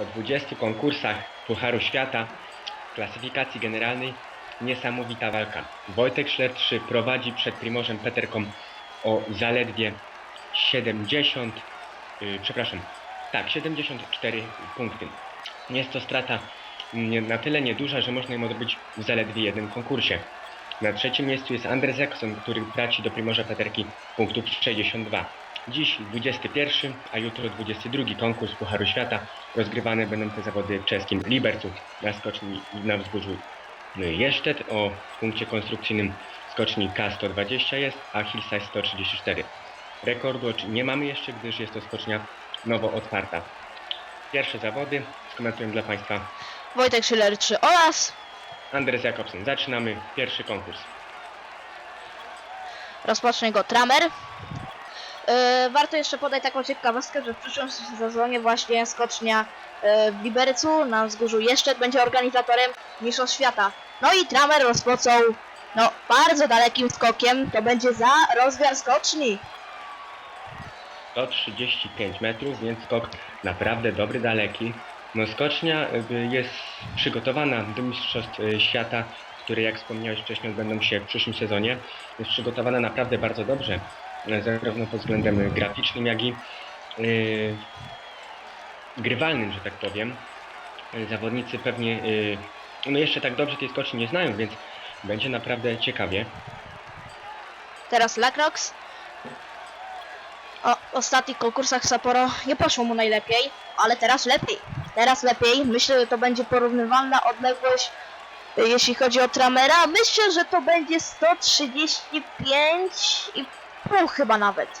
Po 20 konkursach Pucharu Świata w klasyfikacji generalnej niesamowita walka. Wojtek Szler 3 prowadzi przed Primożem Peterką o zaledwie 70, yy, przepraszam, tak, 74 punkty. Jest to strata na tyle nieduża, że można ją odbyć w zaledwie jednym konkursie. Na trzecim miejscu jest Andrzej Zekson, który traci do Primorza Peterki punktów 62. Dziś 21, a jutro 22 konkurs Pucharu Świata. Rozgrywane będą te zawody w czeskim Libercu na skoczni na wzgórzu Jeszczet o punkcie konstrukcyjnym skoczni K120 jest, a Hillside 134. Rekordu nie mamy jeszcze, gdyż jest to skocznia nowo otwarta. Pierwsze zawody skomentuję dla Państwa Wojtek Schiller 3 oraz Andres Jakobsen. Zaczynamy pierwszy konkurs. rozpocznie go Tramer. Yy, warto jeszcze podać taką ciekawostkę, że w przyszłym sezonie właśnie skocznia yy, w Libercu na wzgórzu Jeszczet będzie organizatorem Mistrzostw Świata. No i Tramer rozpoczął no, bardzo dalekim skokiem, to będzie za rozmiar skoczni. 135 metrów, więc skok naprawdę dobry, daleki. No skocznia y, jest przygotowana do Mistrzostw Świata, które jak wspomniałeś wcześniej odbędą się w przyszłym sezonie. Jest przygotowana naprawdę bardzo dobrze, zarówno pod względem graficznym, jak i yy, grywalnym, że tak powiem. Zawodnicy pewnie y, no jeszcze tak dobrze tej skoczni nie znają, więc będzie naprawdę ciekawie. Teraz Lacroix. O, ostatnich konkursach Sapporo nie poszło mu najlepiej, ale teraz lepiej. Teraz lepiej. Myślę, że to będzie porównywalna odległość, jeśli chodzi o Tramera. Myślę, że to będzie 135,5 chyba nawet.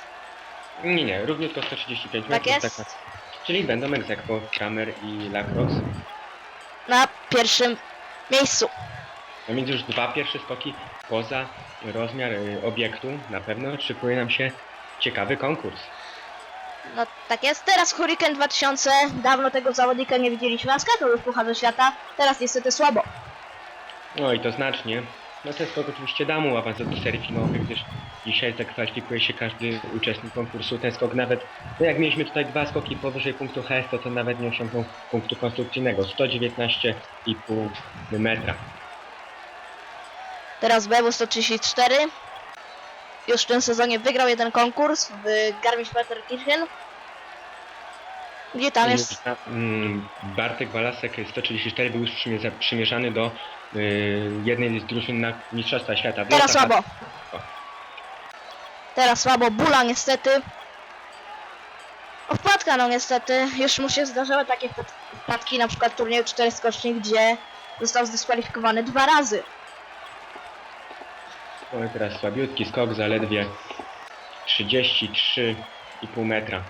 Nie, nie, równiutko 135 Tak metrów. jest? taka- Czyli będą egzekwo Kramer i Lacroix. Na pierwszym miejscu. No więc już dwa pierwsze skoki poza rozmiar y, obiektu. Na pewno szykuje nam się ciekawy konkurs. No tak jest. Teraz Hurricane 2000. Dawno tego zawodnika nie widzieliśmy. A skakał już w Pucharze Świata. Teraz niestety słabo. No i to znacznie. No ten skok oczywiście da mu awans do serii finałowej, gdyż dzisiaj zakwalifikuje się każdy uczestnik konkursu. Ten skok nawet, no jak mieliśmy tutaj dwa skoki powyżej punktu HS, to ten nawet nie osiągnął punktu konstrukcyjnego. 119,5 metra. Teraz BW 134. Już w tym sezonie wygrał jeden konkurs w Garmisch-Partenkirchen. Gdzie tam jest? Bartek Balasek 134 był już przymierza- przymierzany do Y, jednej z drużyn na Mistrzostwa Świata. Teraz słabo. Teraz słabo. Bula niestety. O, Wpadka no niestety. Już mu się zdarzały takie wpadki, na przykład w turnieju 4 skoczni, gdzie został zdyskwalifikowany dwa razy. Mamy teraz słabiutki skok, zaledwie 33,5 metra.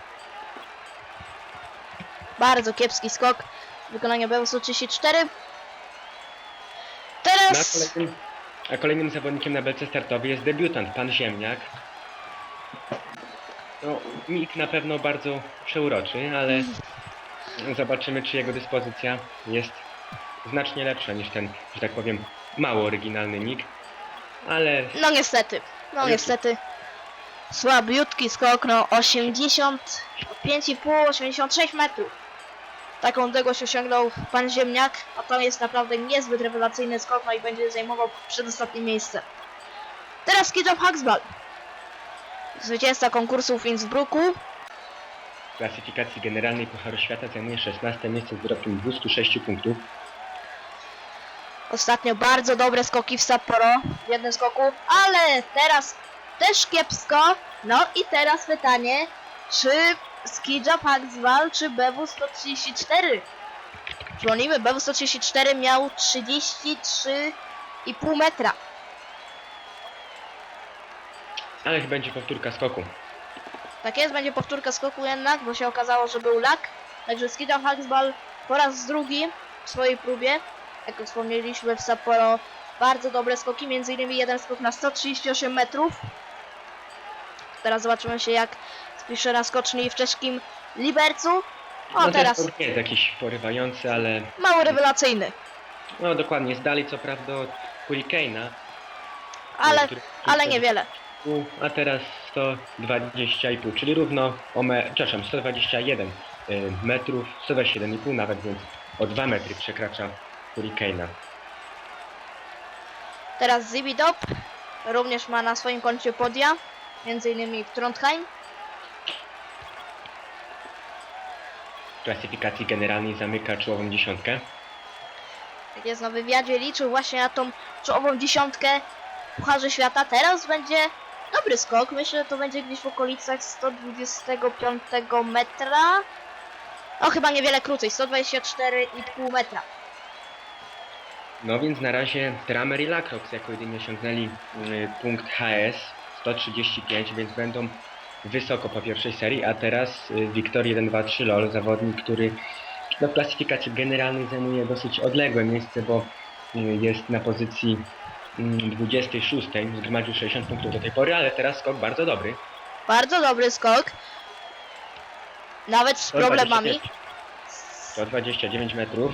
Bardzo kiepski skok. Wykonanie BWS-u 34. Teraz... Na kolejnym, a kolejnym zawodnikiem na belce startowej jest debiutant, pan Ziemniak. No, Mik na pewno bardzo przeuroczy, ale zobaczymy, czy jego dyspozycja jest znacznie lepsza niż ten, że tak powiem, mało oryginalny nick. Ale No niestety, no niestety. Słabiutki skok, no 85,5, 86 metrów. Taką odległość osiągnął pan Ziemniak, a to jest naprawdę niezbyt rewelacyjny skok, no i będzie zajmował przedostatnie miejsce. Teraz Kidop Haxball. Zwycięzca konkursu w Innsbrucku. w klasyfikacji generalnej Pucharu Świata zajmuje 16 miejsce z dorobkiem 206 punktów. Ostatnio bardzo dobre skoki w Sapporo w jednym skoku, ale teraz też kiepsko. No i teraz pytanie, czy Skidja Paxval czy BW 134? Przypomnijmy, BW 134 miał 33,5 metra. Ale będzie powtórka skoku. Tak jest, będzie powtórka skoku jednak, bo się okazało, że był lak. Także Skidja Paxval po raz drugi w swojej próbie. Jak wspomnieliśmy w Sapporo, bardzo dobre skoki, między innymi jeden skok na 138 metrów. Teraz zobaczymy się jak spisze na skoczni w czeskim Libercu. O, no teraz nie jest jakiś porywający, ale mało rewelacyjny, no dokładnie jest dalej co prawda od Hurricane'a. ale, który- ale niewiele. A teraz 120,5, czyli równo o me, przepraszam, 121 y, metrów, 127,5 nawet, więc o 2 metry przekracza Hurricane'a. Teraz Zibidop również ma na swoim koncie podia, między innymi w Trondheim. Klasyfikacji generalnej zamyka czołową dziesiątkę. Jak jest na wywiadzie, liczył właśnie na tą czołową dziesiątkę Pucharze Świata. Teraz będzie dobry skok. Myślę, że to będzie gdzieś w okolicach 125 metra. No chyba niewiele krócej, 124,5 metra. No więc na razie Tramer i Lacroix jako jedyni osiągnęli y, punkt HS 135, więc będą wysoko po pierwszej serii, a teraz y, Wiktor 1, 2, 3 LOL, zawodnik, który no, w klasyfikacji generalnej zajmuje dosyć odległe miejsce, bo y, jest na pozycji mm, 26, zgromadził 60 punktów do tej pory, ale teraz skok bardzo dobry. Bardzo dobry skok. Nawet z problemami. 129 metrów.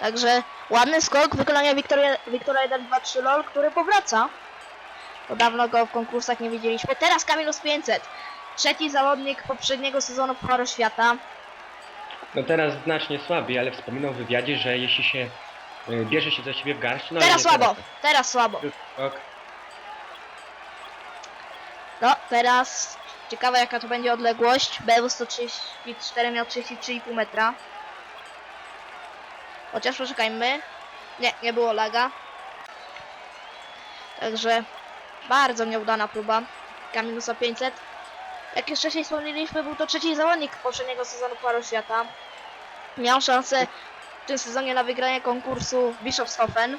Także ładny skok wykonania Wiktoria, Wiktora 1-2-3 LOL, który powraca. Bo dawno go w konkursach nie widzieliśmy. Teraz Kamilus 500. Trzeci zawodnik poprzedniego sezonu Pucharu Świata. No teraz znacznie słabiej, ale wspominał w wywiadzie, że jeśli się y, bierze się za siebie w garść, no ale Teraz nie słabo, teraz słabo. Skok. No, teraz ciekawe jaka to będzie odległość. BW 134 miał 33,5 metra. Chociaż poczekajmy. Nie, nie było laga. Także bardzo nieudana próba. Kamilusa 500. Jak już wcześniej wspomnieliśmy, był to trzeci zawodnik poprzedniego sezonu Pucharu Świata. Miał szansę w tym sezonie na wygranie konkursu Bischofshofen,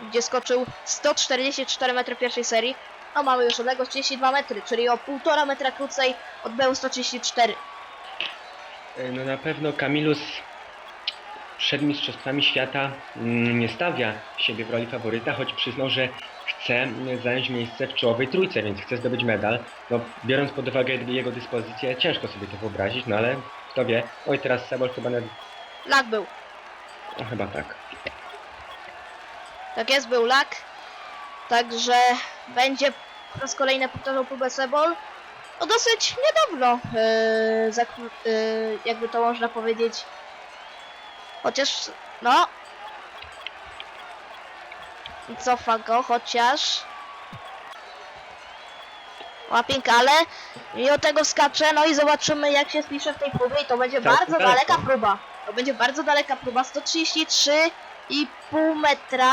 gdzie skoczył 144 metry pierwszej serii. No mamy już odległość 32 metry, czyli o 1,5 metra krócej od BU 134. Y, No na pewno Kamilus przed Mistrzostwami Świata mm, nie stawia siebie w roli faworyta, choć przyznał, że chce mm, zająć miejsce w czołowej trójce, więc chce zdobyć medal. No, biorąc pod uwagę jego dyspozycję, ciężko sobie to wyobrazić, no ale kto wie. Oj, teraz Sebol chyba nawet... Lak był. No chyba tak. Tak jest, był lak. Także będzie po raz kolejny powtarzał próbę Sebol. No dosyć niedawno, yy, yy, jakby to można powiedzieć. Chociaż, no. Cofa go, chociaż. Łapink, ale mimo tego skacze, no i zobaczymy jak się spisze w tej próbie i to będzie Całkiem bardzo daleko. daleka próba. To będzie bardzo daleka próba, 133,5 metra.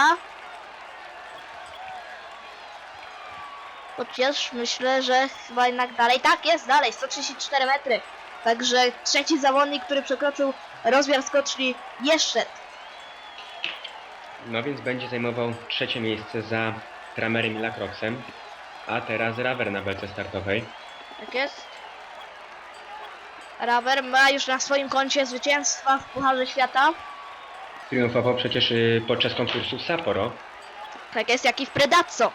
Chociaż myślę, że chyba jednak dalej. Tak, jest dalej, 134 metry. Także trzeci zawodnik, który przekroczył rozmiar skoczni jeszcze. No więc będzie zajmował trzecie miejsce za Tramerem i Lacroixem, a teraz Raver na belce startowej. Tak jest. Raver ma już na swoim koncie zwycięstwa w Pucharze Świata. Triumfował przecież y, podczas konkursu w Sapporo. Tak jest, jak i w Predazzo.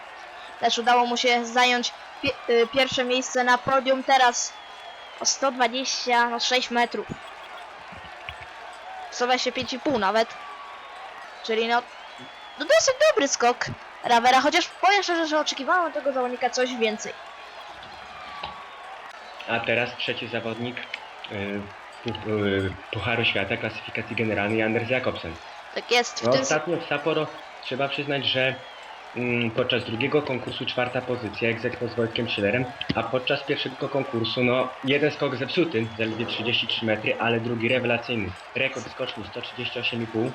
Też udało mu się zająć pie y, pierwsze miejsce na podium teraz o 126 metrów. 125,5 nawet. Czyli no, no dosyć dobry skok Ravera, chociaż powiem szczerze, że oczekiwałem od tego zawodnika coś więcej. A teraz trzeci zawodnik y, pu- y, Pucharu Świata klasyfikacji generalnej Anders Jakobsen. Tak jest, w No, tym ostatnio w Sapporo trzeba przyznać, że podczas drugiego konkursu czwarta pozycja egzekwo z Wojtkiem Schillerem, a podczas pierwszego konkursu no jeden skok zepsuty, zaledwie 33 metry, ale drugi rewelacyjny. Rekord skoczni 138,5.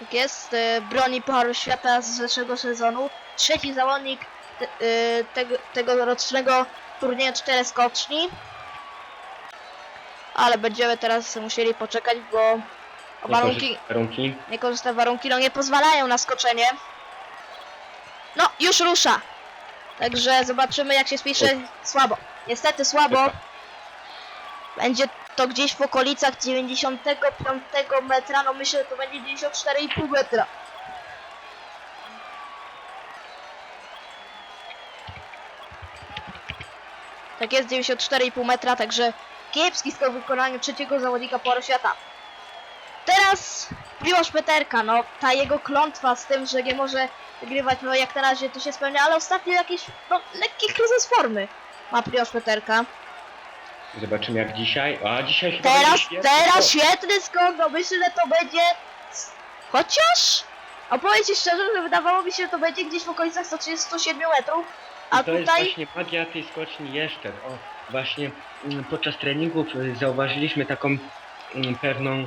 Tak jest, y, broni Pucharu Świata z zeszłego sezonu. Trzeci zawodnik te, y, tego, tegorocznego turnieju cztery skoczni. Ale będziemy teraz musieli poczekać, bo warunki, warunki. niekorzystne warunki no nie pozwalają na skoczenie. No, już rusza. Także zobaczymy jak się spisze. Słabo. Niestety słabo. Będzie to gdzieś w okolicach 95 metra. No myślę, że to będzie 94,5 metra. Tak jest, 94,5 metra, także kiepski skok w wykonaniu trzeciego zawodnika Pucharu Świata. Teraz Miłosz Peterka, no ta jego klątwa z tym, że nie może wygrywać, no jak na razie to się spełnia, ale ostatnio jakiś, no lekki kryzys formy ma Priosz Peterka. Zobaczymy jak dzisiaj. A dzisiaj chyba Teraz, teraz skok. świetny skok, no myślę, że to będzie... Chociaż... A powiem ci szczerze, że wydawało mi się, że to będzie gdzieś w okolicach 137 metrów. A I to jest tutaj... właśnie magia tej skoczni jeszcze. O, właśnie mm, podczas treningów y, zauważyliśmy taką mm, pewną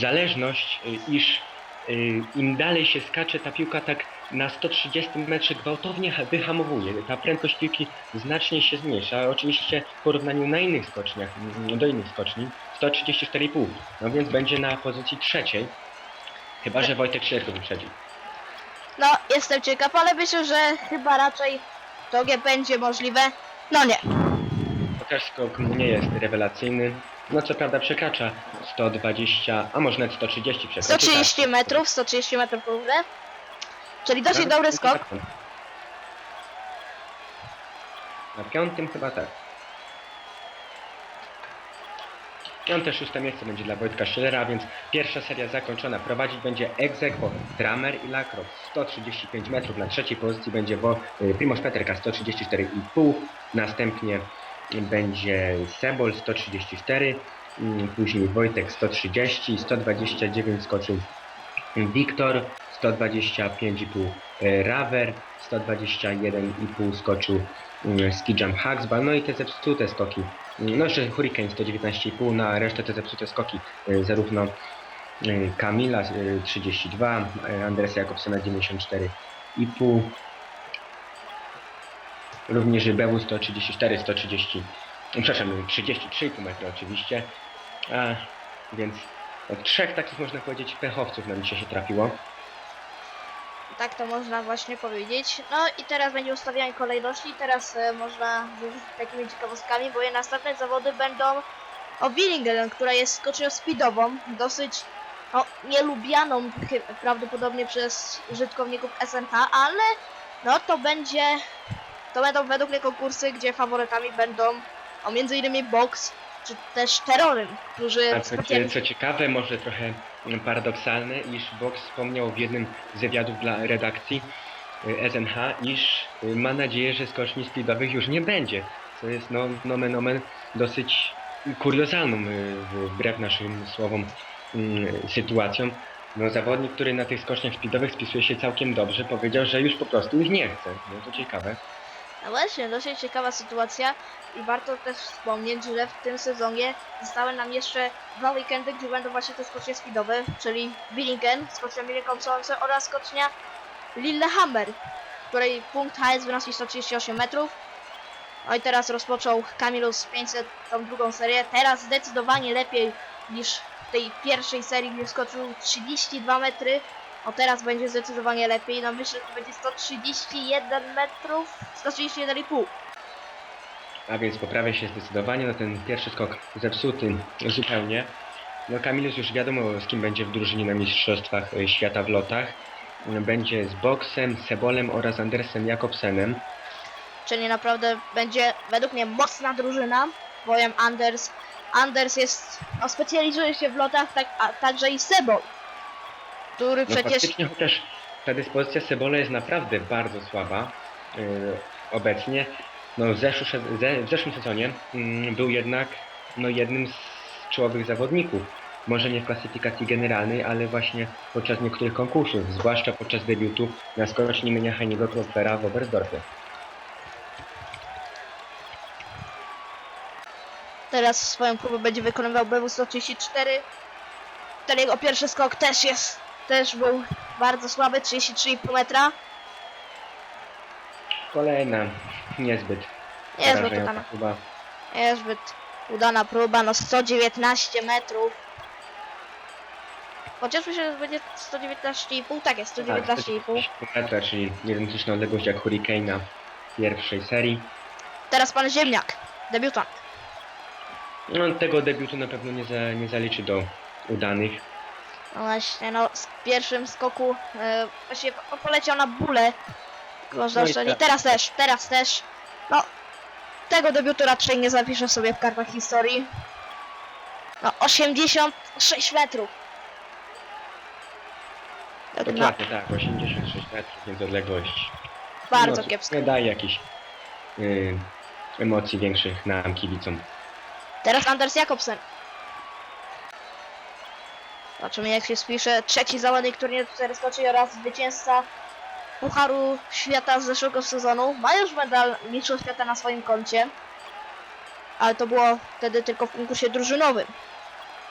zależność, y, iż y, im dalej się skacze ta piłka tak na 130 metrze gwałtownie ha- wyhamowuje. Ta prędkość piłki znacznie się zmniejsza. Oczywiście w porównaniu na innych skoczniach, mm, do innych skoczni 134,5. No więc będzie na pozycji trzeciej. Chyba, że Wojtek Śledko wyprzedzi. No, jestem ciekaw, ale myślę, że chyba raczej to nie będzie możliwe. No nie. Chociaż skok nie jest rewelacyjny. No co prawda przekracza 120, a może nawet 130 przekroczy. 130 tak. metrów, 130 metrów równe. Czyli dosyć dobry skok. Na piątym chyba tak. Piąte, szóste miejsce będzie dla Wojtka Schillera, więc pierwsza seria zakończona. Prowadzić będzie Exequo, Dramer i Lacroix 135 metrów. Na trzeciej pozycji będzie y, Primoz Peterka 134,5. Następnie będzie Sebol 134. mm, Później Wojtek 130, 129 skoczył Wiktor 125,5 e, Raver 121,5 skoczył mm, Ski Jump Haxball, no i te zepsute skoki. Mm, No jeszcze Hurricane 119,5 na resztę te zepsute skoki e, zarówno e, Kamila e, 32, e, Andresa Jakobsena 94,5 Również Bewu 134, 130, przepraszam, 33,5 metra oczywiście. A, więc od trzech takich można powiedzieć pechowców nam dzisiaj się trafiło. Tak to można właśnie powiedzieć. No i teraz będzie ustawianie kolejności. Teraz e, można z takimi ciekawostkami, bo je następne zawody będą o Willingen, która jest skocznią speedową, dosyć no, nielubianą prawdopodobnie przez użytkowników SNH, ale no to będzie, to będą według mnie konkursy, gdzie faworytami będą o między innymi Box, czy też Terrorym, którzy A co, specjaliz- co ciekawe, może trochę paradoksalne, iż Box wspomniał w jednym z wywiadów dla redakcji y, SNH, iż y, ma nadzieję, że skoczni speedowych już nie będzie. Co jest no, nomen omen dosyć kuriozalną, y, wbrew naszym słowom, sytuacją. No, zawodnik, który na tych skoczniach speedowych spisuje się całkiem dobrze, powiedział, że już po prostu ich nie chce. No to ciekawe. No właśnie, dosyć ciekawa sytuacja i warto też wspomnieć, że w tym sezonie zostały nam jeszcze dwa weekendy, gdzie będą właśnie te skocznie speedowe, czyli Billingen, skocznia Millicom-Solomse oraz skocznia Lillehammer, której punkt HS wynosi 138 metrów. No i teraz rozpoczął Kamilus 500 tą drugą serię. Teraz zdecydowanie lepiej niż w tej pierwszej serii, gdzie skoczył 32 metry. O teraz będzie zdecydowanie lepiej. No myślę, że to będzie 131 metrów, 131,5. A więc poprawia się zdecydowanie na ten pierwszy skok zepsuty zupełnie. No Kamilus już wiadomo z kim będzie w drużynie na Mistrzostwach Świata w lotach. Będzie z Boksem, Sebolem oraz Andersem Jakobsenem. Czyli naprawdę będzie według mnie mocna drużyna, bowiem Anders, Anders jest, no specjalizuje się w lotach, tak, a także i Sebol, który No przecież, faktycznie chociaż ta dyspozycja Sebola jest naprawdę bardzo słaba e, obecnie. No w, zeszł, ze, w zeszłym sezonie mm, był jednak no, jednym z czołowych zawodników. Może nie w klasyfikacji generalnej, ale właśnie podczas niektórych konkursów, zwłaszcza podczas debiutu na skoczni imienia Heiniego Klopfera w Oberstdorfie. teraz swoją próbę będzie wykonywał BW 134. Ten jego pierwszy skok też jest, też był bardzo słaby, 33,5 metra. Kolejna niezbyt Niezbyt udana, chyba. niezbyt udana próba, no 119 metrów. Chociaż myślę, że będzie 119,5, tak jest, 119,5. metra, czyli identyczna odległość jak Hurricane'a pierwszej serii. Teraz pan Ziemniak, debiutant. No, tego debiutu na pewno nie, za, nie zaliczy do udanych. No właśnie, no z pierwszym skoku e, właśnie po- poleciał na bóle. Można No i no te- teraz też, teraz też. No, tego debiutu raczej nie zapiszę sobie w kartach historii. No, 86 metrów. Tak, no, Dokładnie, tak, 86 metrów, więc odległość. bardzo no, kiepska. Nie daje jakichś y, emocji większych nam kibicom. Teraz Anders Jakobsen. Zobaczymy jak się spisze. Trzeci zawodnik turnieju 4 skoczy oraz zwycięzca Pucharu Świata z zeszłego sezonu. Ma już medal Mistrzostw Świata na swoim koncie. Ale to było wtedy tylko w konkursie drużynowym.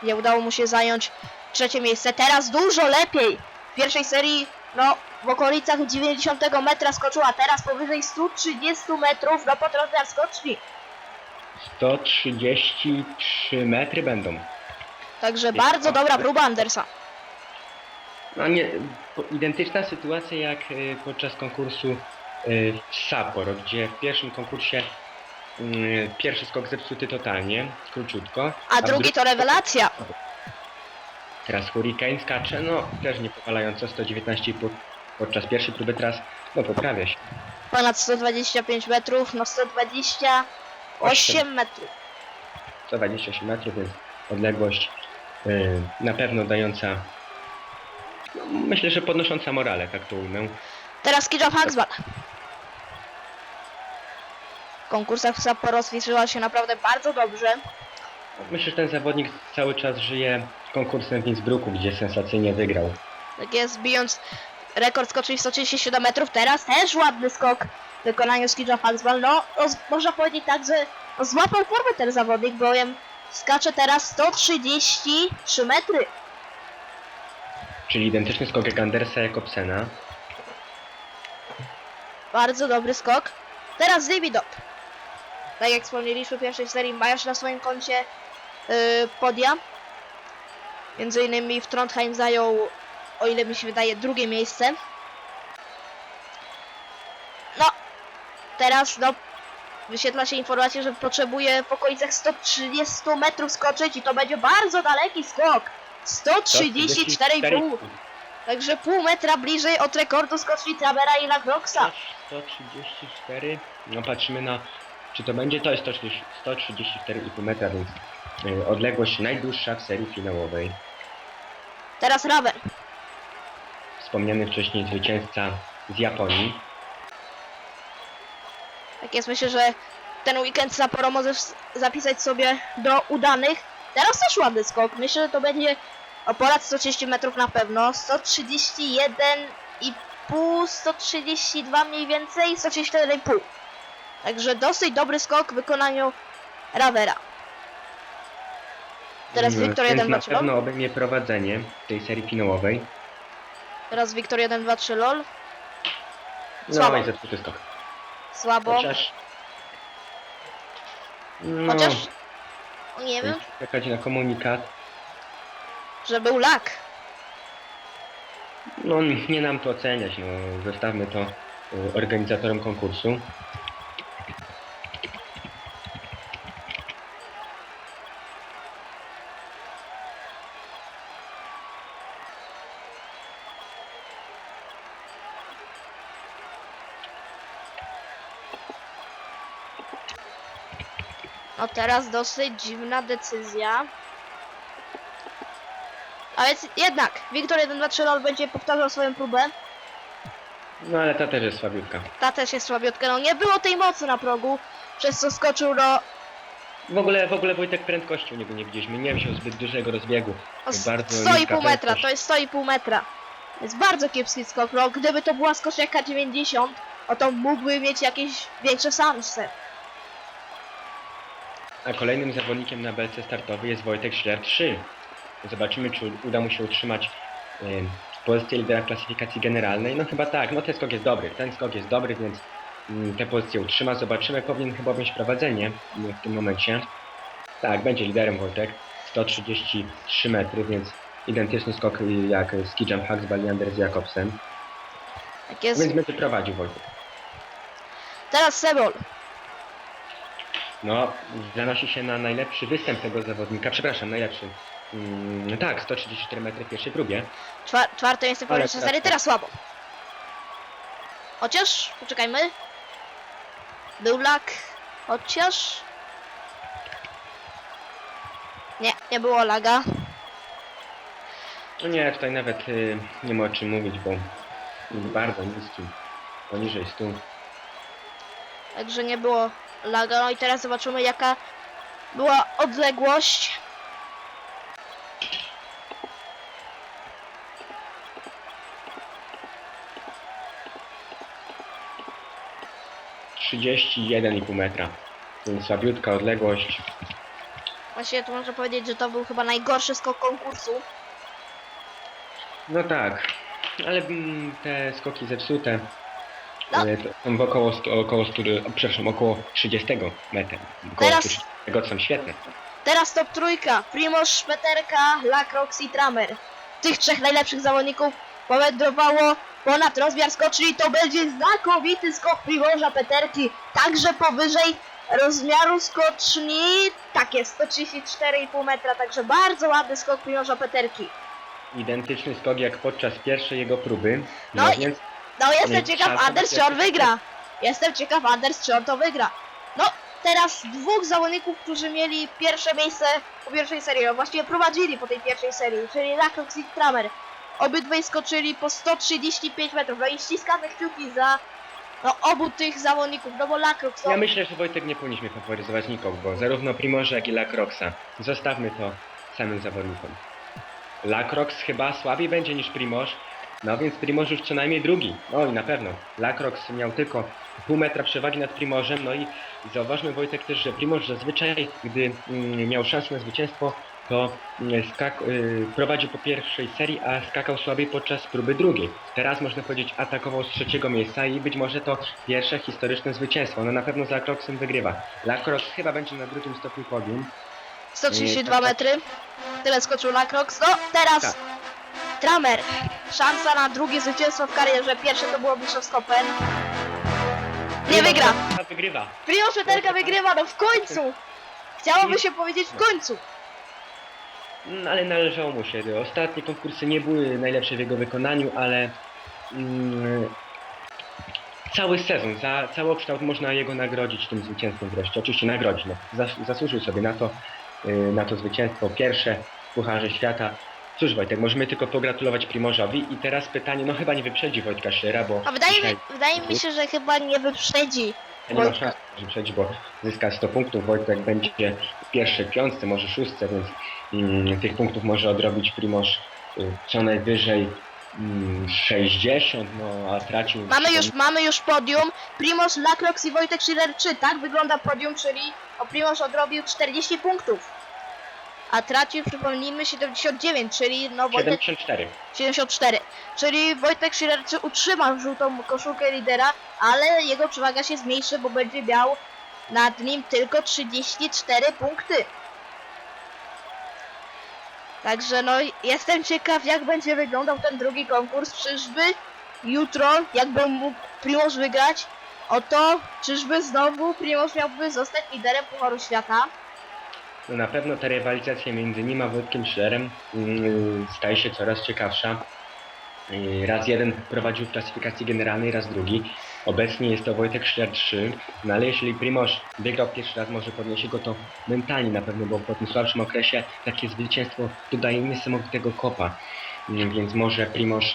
Nie udało mu się zająć trzecie miejsce. Teraz dużo lepiej. W pierwszej serii, no, w okolicach 90 metra skoczył, a teraz powyżej 130 metrów na potrodniach skoczni. 133 metry będą. Także bardzo dobra próba Andersa. No nie, po- identyczna sytuacja jak y, podczas konkursu y, w Sapporo, gdzie w pierwszym konkursie y, pierwszy skok zepsuty totalnie, króciutko. A w drugi to rewelacja. Teraz Hurricane skacze, no też nie powalająco 119,5 podczas pierwszej próby teraz, no poprawia się. Ponad 125 metrów, no 128 metrów. 128 metrów, więc odległość na pewno dająca, no, myślę, że podnosząca morale, tak to ujmę. Teraz Kijab Haxbal. W konkursach w Sapporo spiszyła się naprawdę bardzo dobrze. Myślę, że ten zawodnik cały czas żyje konkursem w Innsbrucku, gdzie sensacyjnie wygrał. Tak jest, bijąc rekord skoczył 137 metrów. Teraz też ładny skok w wykonaniu Skidża Haxbal. No, można powiedzieć tak, że złapał formę ten zawodnik, bowiem skacze teraz 133 metry. Czyli identyczny skok jak Andersa Jakobsena. Bardzo dobry skok. Teraz Davidop. Tak jak wspomnieliśmy w pierwszej serii, ma już na swoim koncie yy, podia. Między innymi w Trondheim zajął, o ile mi się wydaje, drugie miejsce. No, teraz no, wyświetla się informacja, że potrzebuje w okolicach 130 metrów skoczyć i to będzie bardzo daleki skok. 134,5. Także pół metra bliżej od rekordu skoczni Trabera i Lagnoxa. 134. No patrzymy na, czy to będzie, to jest 140 134,5 metra, więc y, odległość najdłuższa w serii finałowej. Teraz Raven. Wspomniany wcześniej zwycięzca z Japonii. Tak jest, myślę, że ten weekend Sapporo możesz zapisać sobie do udanych. Teraz też ładny skok. Myślę, że to będzie o ponad 130 metrów na pewno. 131,5, 132 mniej więcej, 134,5. Także dosyć dobry skok w wykonaniu Ravera. Teraz Wiktor więc 1, 2, na 3 lol. pewno obejmie prowadzenie tej serii finałowej. Teraz Wiktor 1, 2, 3 lol. No Słabo. i zepsuty skok. Słabo. Chociaż... No, Chociaż... Nie wiem, czekać na komunikat. że był lak. No nie nam to oceniać, no zostawmy to y, organizatorom konkursu. Teraz dosyć dziwna decyzja. A więc jednak, Wiktor 1, 2, 3 lol będzie powtarzał swoją próbę. No ale ta też jest słabiutka. Ta też jest słabiutka. No nie było tej mocy na progu, przez co skoczył no, W ogóle, w ogóle Wojtek prędkości u niego nie widzieliśmy, nie wziął zbyt dużego rozbiegu. no Bardzo 100,5 niska metra. To jest 100,5 metra. Jest bardzo kiepski skok. No, gdyby to była skoczniaka 90, o to mógłby mieć jakieś większe szanse. A kolejnym zawodnikiem na belce startowej jest Wojtek Schler 3. Zobaczymy, czy uda mu się utrzymać y, pozycję lidera klasyfikacji generalnej. No chyba tak, no ten skok jest dobry. Ten skok jest dobry, więc mm, tę pozycję utrzyma. Zobaczymy, powinien chyba mieć prowadzenie y, w tym momencie. Tak, będzie liderem Wojtek. 133 metry, więc identyczny skok y, jak ski jump Haxball i Anders Jakobsen. Tak jest. Więc będzie prowadził Wojtek. Teraz Sebol. No, zanosi się na najlepszy występ tego zawodnika. Przepraszam, najlepszy. Mm, tak, 134 metry w pierwszej próbie. Czwa czwarte miejsce Ale pierwszej teraz serii, tak. teraz słabo. Chociaż, poczekajmy. Był lak. Chociaż... Nie, nie było laga. No nie, tutaj nawet y, nie ma o czym mówić, bo bardzo niski. Poniżej 100. Także nie było laga. No i teraz zobaczymy jaka była odległość. Trzydzieści jeden i pół metra. Więc słabiutka odległość. Właśnie tu można powiedzieć, że to był chyba najgorszy skok konkursu. No tak, ale mm, te skoki zepsute No. są w około, przepraszam, około 30 metra. Około Teraz- 30 to są świetne. Teraz top trójka. Primoz Szpeterka, Lacroix i Tramer. Tych trzech najlepszych zawodników powędrowało ponad rozmiar skoczni. To będzie znakomity skok Primorza Peterki. Także powyżej rozmiaru skoczni. Tak jest, 134,5 metra. Także bardzo ładny skok Primorza Peterki. Identyczny skok jak podczas pierwszej jego próby. No No i- więc No jestem Mieć ciekaw, Anders na czy on pierwszy wygra. Jestem ciekaw, Anders czy on to wygra. No, teraz dwóch zawodników, którzy mieli pierwsze miejsce po pierwszej serii, a właściwie prowadzili po tej pierwszej serii, czyli Lacroix i Kramer. Obydwaj skoczyli po 135 metrów. No i ściskamy kciuki za no, obu tych zawodników, no bo Lacroix, no, ja myślę, że Wojtek nie powinniśmy faworyzować nikogo, bo zarówno Primorza, jak i Lacroxa. Zostawmy to samym zawodnikom. Lacrox chyba słabiej będzie niż Primoż, no więc Primoż już co najmniej drugi. Oj, na pewno. Lacrox miał tylko pół metra przewagi nad Primożem, no i zauważmy Wojtek też, że Primoż zazwyczaj, gdy mm, miał szansę na zwycięstwo, to mm, skak- y, prowadził po pierwszej serii, a skakał słabiej podczas próby drugiej. Teraz można powiedzieć atakował z trzeciego miejsca i być może to pierwsze historyczne zwycięstwo. No na pewno z Lacroxem wygrywa. Lacrox chyba będzie na drugim stopniu podium. 132 metry. Tyle skoczył Lacroix. No, teraz Tak. Tramer. Szansa na drugie zwycięstwo w karierze. Pierwsze to było Mistrzostwo Pen. Nie wygra. Wygrywa. Primoz Peterka wygrywa, no w końcu! Chciałoby się powiedzieć w końcu. Mm, Ale należało mu się. Ostatnie konkursy nie były najlepsze w jego wykonaniu, ale mm, cały sezon, za cały kształt można jego nagrodzić tym zwycięstwem wreszcie. Oczywiście nagrodzić, no. Zas, zasłużył sobie na to, y, na to zwycięstwo. Pierwsze w Pucharze Świata. Cóż Wojtek, możemy tylko pogratulować Primorzowi i teraz pytanie, no chyba nie wyprzedzi Wojtka Szera, bo A wydaje mi, wydaje mi się, że chyba nie wyprzedzi. nie ma szans że wyprzedzi, bo zyska 100 punktów. Wojtek będzie w pierwszej piątce, może szóstce, więc mm, tych punktów może odrobić Primoż y, co najwyżej mm, 60, no a tracił... Mamy już, mamy już podium. Primoz, Lacroix i Wojtek Schiller 3. Tak wygląda podium, czyli o Primoz odrobił 40 punktów. A tracił, przypomnijmy, 79, czyli no Wojtek 74. 74. Czyli Wojtek 3 utrzymał żółtą koszulkę lidera, ale jego przewaga się zmniejszy, bo będzie miał nad nim tylko 34 punkty. Także no jestem ciekaw jak będzie wyglądał ten drugi konkurs. Czyżby jutro, jakby mógł Primoz wygrać, oto czyżby znowu Primoz miałby zostać liderem Pucharu Świata? Na pewno ta rywalizacja między nim a Wojtkiem Schlerem mm, staje się coraz ciekawsza. Y, Raz jeden prowadził w klasyfikacji generalnej, raz drugi. Obecnie jest to Wojtek Schler 3, no ale jeśli Primoz wygrał pierwszy raz, może podniesie go to mentalnie na pewno, bo po tym słabszym okresie takie zwycięstwo dodaje niesamowitego kopa. Mm, Więc może Primoz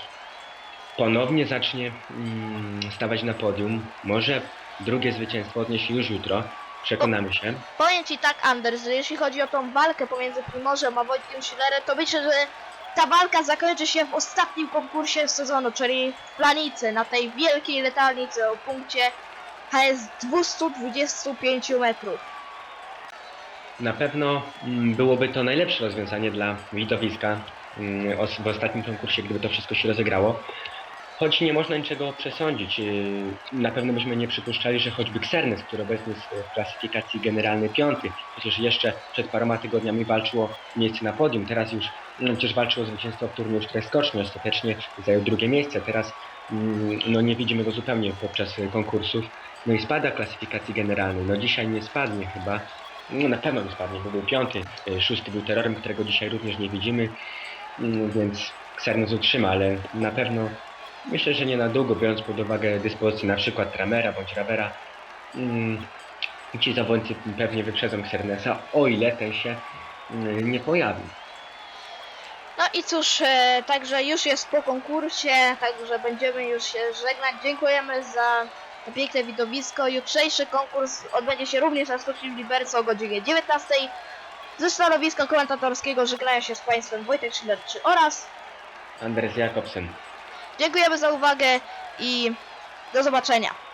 ponownie zacznie mm, stawać na podium. Może drugie zwycięstwo odniesie już jutro. Przekonamy się. Powiem ci tak, Anders, że jeśli chodzi o tą walkę pomiędzy Primożem a Wojtkiem Schillerem, to myślę, że ta walka zakończy się w ostatnim konkursie sezonu, czyli w planicy, na tej wielkiej letalnicy o punkcie HS 225 metrów. Na pewno mm, byłoby to najlepsze rozwiązanie dla widowiska mm, os- w ostatnim konkursie, gdyby to wszystko się rozegrało. Choć nie można niczego przesądzić. Yy, Na pewno byśmy nie przypuszczali, że choćby Xernes, który obecnie jest w klasyfikacji generalnej piąty, chociaż jeszcze przed paroma tygodniami walczył o miejsce na podium, teraz już mm, przecież walczył o zwycięstwo w turnieju skoczni, ostatecznie zajął drugie miejsce, teraz mm, no, nie widzimy go zupełnie podczas y, konkursów. No i spada klasyfikacji generalnej. No dzisiaj nie spadnie chyba, no na pewno nie spadnie, bo był piąty, y, szósty był terrorem, którego dzisiaj również nie widzimy, Mm, więc Xernes utrzyma, ale na pewno myślę, że nie na długo, biorąc pod uwagę dyspozycję na przykład Tramera bądź Ravera, mm, ci zawodnicy pewnie wyprzedzą Xernesa, o ile ten się mm, nie pojawi. No i cóż, e, także już jest po konkursie, także będziemy już się żegnać. Dziękujemy za to piękne widowisko. Jutrzejszy konkurs odbędzie się również na Skoczni w Liberce o godzinie 19. Ze stanowiska komentatorskiego żegnają się z Państwem Wojtek Schiller3 oraz Anders Jakobsen. Dziękujemy za uwagę i do zobaczenia.